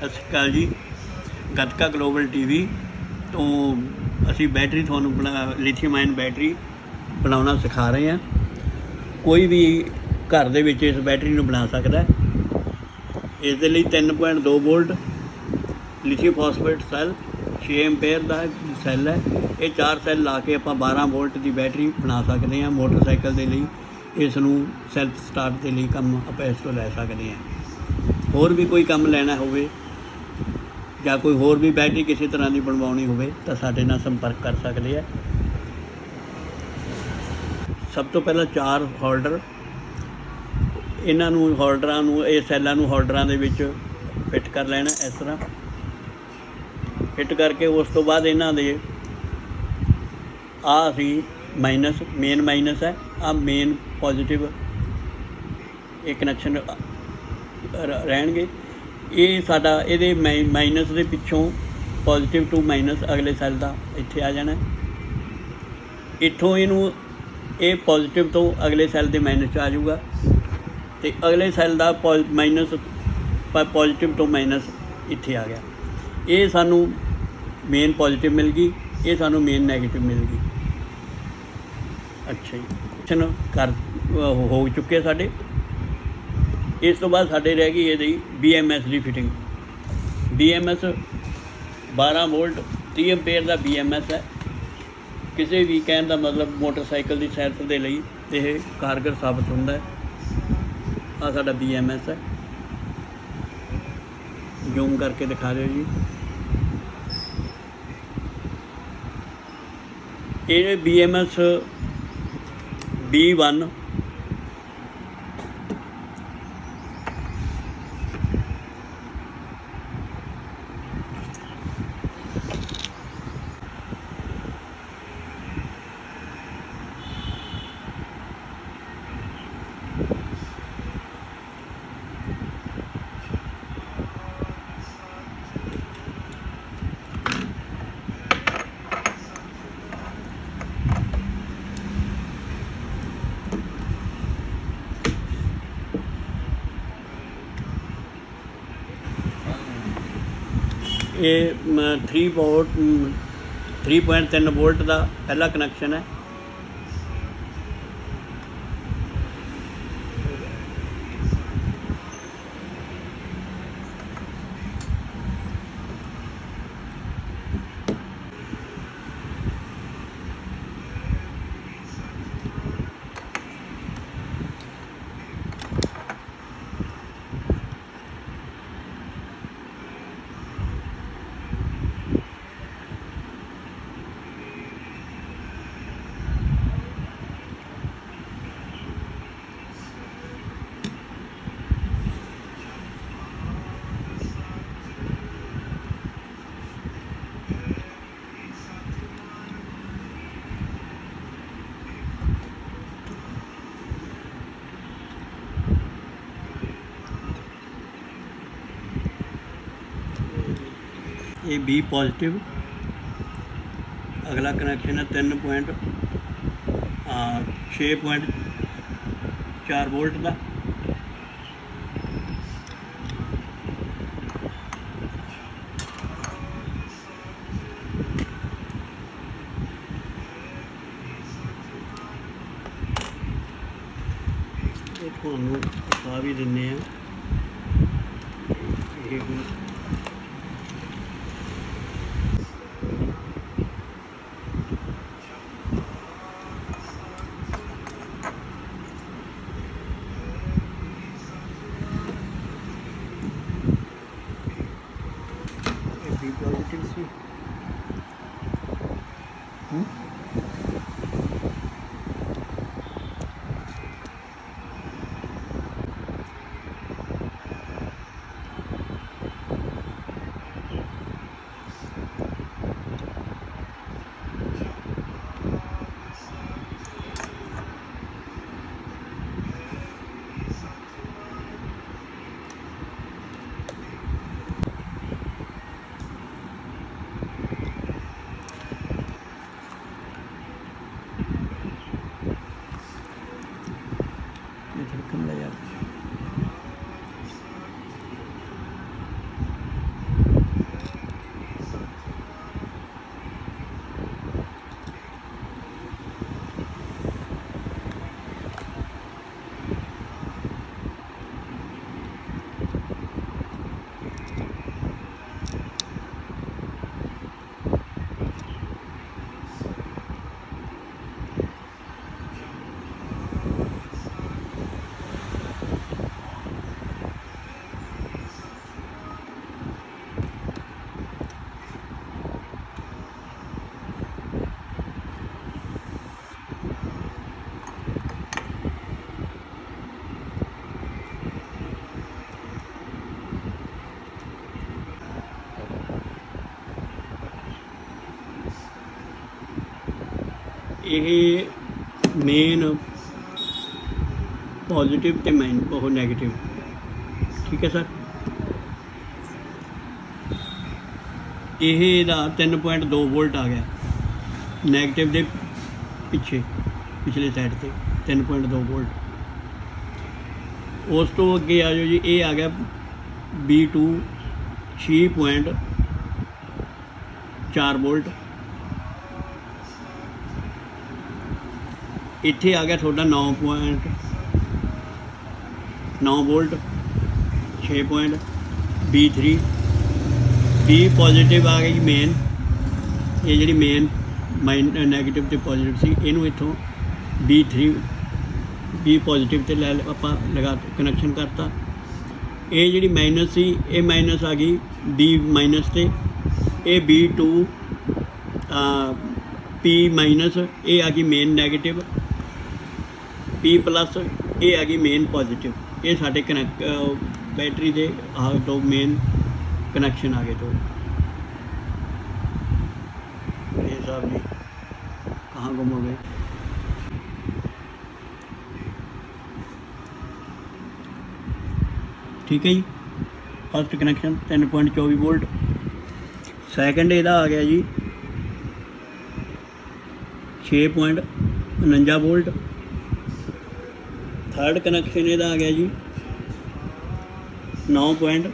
ਸਤਿ ਸ਼੍ਰੀ ਅਕਾਲ ਜੀ। Gatka global TV ਤੋਂ ਅਸੀਂ ਬੈਟਰੀ ਤੁਹਾਨੂੰ ਬਣਾ ਲਿਥੀਅਮ ਆਇਨ ਬੈਟਰੀ ਬਣਾਉਣਾ ਸਿਖਾ ਰਹੇ ਹਾਂ। ਕੋਈ ਵੀ ਘਰ ਦੇ ਵਿੱਚ ਇਸ ਬੈਟਰੀ ਨੂੰ ਬਣਾ ਸਕਦਾ ਇਸ ਦੇ ਲਈ 3.2 volt lithium phosphate cell 6 ampere ਦਾ ਸੈੱਲ ਹੈ। ਇਹ ਚਾਰ ਸੈੱਲ ਲਾ ਕੇ ਆਪਾਂ 12 ਵੋਲਟ ਦੀ ਬੈਟਰੀ ਬਣਾ ਸਕਦੇ ਹਾਂ। ਮੋਟਰਸਾਈਕਲ ਦੇ ਲਈ ਇਸ ਨੂੰ ਸੈਲਫ ਸਟਾਰਟ ਦੇ ਲਈ ਕੰਮ ਆਪਾਂ ਇਸ ਤੋਂ ਲੈ ਸਕਦੇ ਹਾਂ। ਹੋਰ ਵੀ ਕੋਈ ਕੰਮ ਲੈਣਾ ਹੋਵੇ ਜਾਂ ਕੋਈ ਹੋਰ ਵੀ ਬੈਟਰੀ ਕਿਸੇ ਤਰ੍ਹਾਂ ਦੀ ਬਣਵਾਉਣੀ ਹੋਵੇ ਤਾਂ ਸਾਡੇ ਨਾਲ ਸੰਪਰਕ ਕਰ ਸਕਦੇ ਆ। ਸਭ ਤੋਂ ਪਹਿਲਾਂ ਚਾਰ ਹੋਲਡਰ। ਇਹਨਾਂ ਨੂੰ ਹੋਲਡਰਾਂ ਨੂੰ, ਇਹ ਸੈੱਲਾਂ ਨੂੰ ਹੋਲਡਰਾਂ ਦੇ ਵਿੱਚ ਫਿੱਟ ਕਰ ਲੈਣਾ ਇਸ ਤਰ੍ਹਾਂ। ਫਿੱਟ ਕਰਕੇ ਉਸ ਤੋਂ ਬਾਅਦ ਇਹਨਾਂ ਦੇ ਆ ਅਸੀਂ ਮਾਈਨਸ, ਮੇਨ ਮਾਈਨਸ ਹੈ। ਆ ਮੇਨ ਪੋਜ਼ਿਟਿਵ ਇਹ ਕਨੈਕਸ਼ਨ ਰਹਿਣਗੇ। ਇਹ ਸਾਡਾ, ਇਹਦੇ ਮਾਈਨਸ ਦੇ ਪਿੱਛੋਂ ਪੋਜ਼ਿਟਿਵ ਟੂ ਮਾਈਨਸ ਅਗਲੇ ਸੈੱਲ ਦਾ ਇੱਥੇ ਆ ਜਾਣਾ। ਇੱਥੋਂ ਇਹਨੂੰ, ਇਹ ਪੋਜ਼ਿਟਿਵ ਤੋਂ ਅਗਲੇ ਸੈੱਲ ਦੇ ਮਾਈਨਸ 'ਚ ਆ ਜਾਊਗਾ। ਤੇ ਅਗਲੇ ਸੈੱਲ ਦਾ ਮਾਈਨਸ ਪੋਜ਼ਿਟਿਵ ਤੋਂ ਮਾਈਨਸ ਇੱਥੇ ਆ ਗਿਆ। ਇਹ ਸਾਨੂੰ ਮੇਨ ਪੋਜ਼ਿਟਿਵ ਮਿਲ ਗਈ, ਇਹ ਸਾਨੂੰ ਮੇਨ 네ਗੇਟਿਵ ਮਿਲ ਗਈ। ਅੱਛਾ ਜੀ। ਚਲੋ ਕਰ ਹੋ ਚੁੱਕੇ ਸਾਡੇ। ਇਸ ਤੋਂ ਬਾਅਦ ਸਾਡੇ ਰਹਿ ਗਈ ਇਹਦੀ BMS ਦੀ ਫਿਟਿੰਗ BMS 12 ਵੋਲਟ 30 ਐਂਪੀਅਰ ਦਾ BMS ਹੈ। ਕਿਸੇ ਵੀ ਕਹਿਣ ਦਾ ਮਤਲਬ ਮੋਟਰਸਾਈਕਲ ਦੀ ਸੈਲਫ ਦੇ ਲਈ ਇਹ ਕਾਰਗਰ ਸਾਬਤ ਹੁੰਦਾ ਹੈ। ਆ ਸਾਡਾ BMS ਹੈ। ਜ਼ੂਮ ਕਰਕੇ ਦਿਖਾ ਦਿਓ ਜੀ। ਇਹ BMS B1 ਇਹ 3 ਵੋਲਟ 3.3 ਵੋਲਟ ਦਾ ਪਹਿਲਾ ਕਨੈਕਸ਼ਨ ਹੈ। ਇਹ B ਪੋਜ਼ਿਟਿਵ ਅਗਲਾ ਕਨੈਕਸ਼ਨ ਹੈ 3 ਪੁਆਇੰਟ ਆ 6.4 ਵੋਲਟ ਦਾ। ਤੁਹਾਨੂੰ ਦਿਖਾ ਵੀ ਦਿੰਨੇ ਆ ਇਹ ਹੁਣ ਇਹ ਮੇਨ ਪੋਜ਼ਿਟਿਵ ਤੇ ਮੈਨ ਉਹ ਨੈਗੇਟਿਵ ਠੀਕ ਹੈ ਸਰ ਇਹ ਇਹਦਾ 3.2 ਵੋਲਟ ਆ ਗਿਆ। ਨੈਗੇਟਿਵ ਦੇ ਪਿੱਛੇ, ਪਿਛਲੇ ਸਾਈਡ ਤੇ 3.2 ਵੋਲਟ ਉਸ ਤੋਂ ਅੱਗੇ ਆ ਜਾਓ ਜੀ, ਇਹ ਆ ਗਿਆ B2 6.4 ਵੋਲਟ ਇੱਥੇ ਆ ਗਿਆ ਤੁਹਾਡਾ 9.9 wallet 6 point B3 B positive ਆ ਗਈ ਮੇਨ ਇਹ ਜਿਹੜੀ ਮੇਨ ਮਾਈਨ 네ਗੇਟਿਵ ਤੇ ਪੋਜ਼ਿਟਿਵ ਸੀ, ਇਹਨੂੰ ਇੱਥੋਂ B3 B ਪੋਜ਼ਿਟਿਵ ਤੇ ਲੈ ਲ- ਆਪਾਂ ਲਗਾ ਕਨੈਕਸ਼ਨ ਕਰਤਾ। ਇਹ ਜਿਹੜੀ ਮਾਈਨਸ ਸੀ, ਇਹ ਮਾਈਨਸ ਆ ਗਈ B ਮਾਈਨਸ ਤੇ। ਇਹ B2 P ਮਾਈਨਸ ਇਹ ਆ ਗਈ ਮੇਨ 네ਗੇਟਿਵ P ਪਲੱਸ ਇਹ ਆ ਗਈ ਮੇਨ ਪੋਜ਼ਿਟਿਵ ਇਹ ਸਾਡੇ ਕਨੈਕਟ ਬੈਟਰੀ ਦੇ, ਆਹ ਦੋ ਮੇਨ ਕਨੈਕਸ਼ਨ ਆ ਗਏ ਦੋ। ਇਹ ਸਾਹਿਬ ਜੀ ਕਹਾਂ ਗੁੰਮ ਹੋ ਗਏ ਠੀਕ ਹੈ ਜੀ। ਫਸਟ ਕਨੈਕਸ਼ਨ 3.24 ਵੋਲਟ ਸੈਕੰਡ ਇਹਦਾ ਆ ਗਿਆ ਜੀ। 6.49 ਵੋਲਟ ਥਰਡ ਕਨੈਕਸ਼ਨ ਇਹਦਾ ਆ ਗਿਆ ਜੀ। 9.14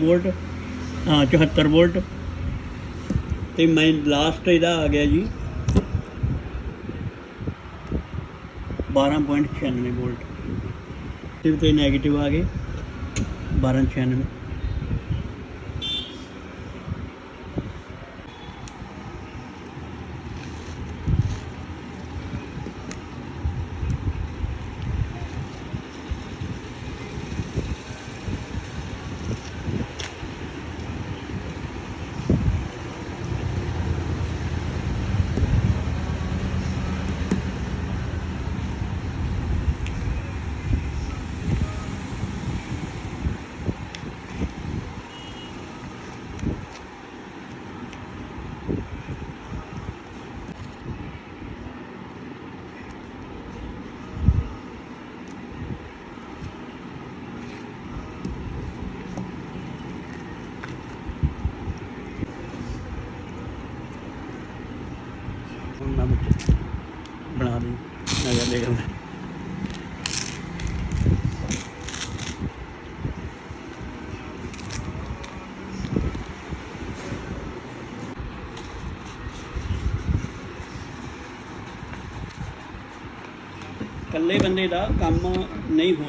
ਵੋਲਟ, ਹਾਂ 74 ਵੋਲਟ। ਤੇ ਮੈਂ ਲਾਸਟ ਇਹਦਾ ਆ ਗਿਆ ਜੀ। 12.96 ਵੋਲਟ। ਤੇ ਤੇ 네ਗੇਟਿਵ ਆ ਗਏ। 1296 ਹੁਣ ਮੈਂ ਵਿੱਚ ਬਣਾ ਦੇ ਨਜ਼ਰ ਦੇਖ ਲੈ ਇਕੱਲੇ ਬੰਦੇ ਦਾ ਕੰਮ ਨਹੀਂ ਹੋ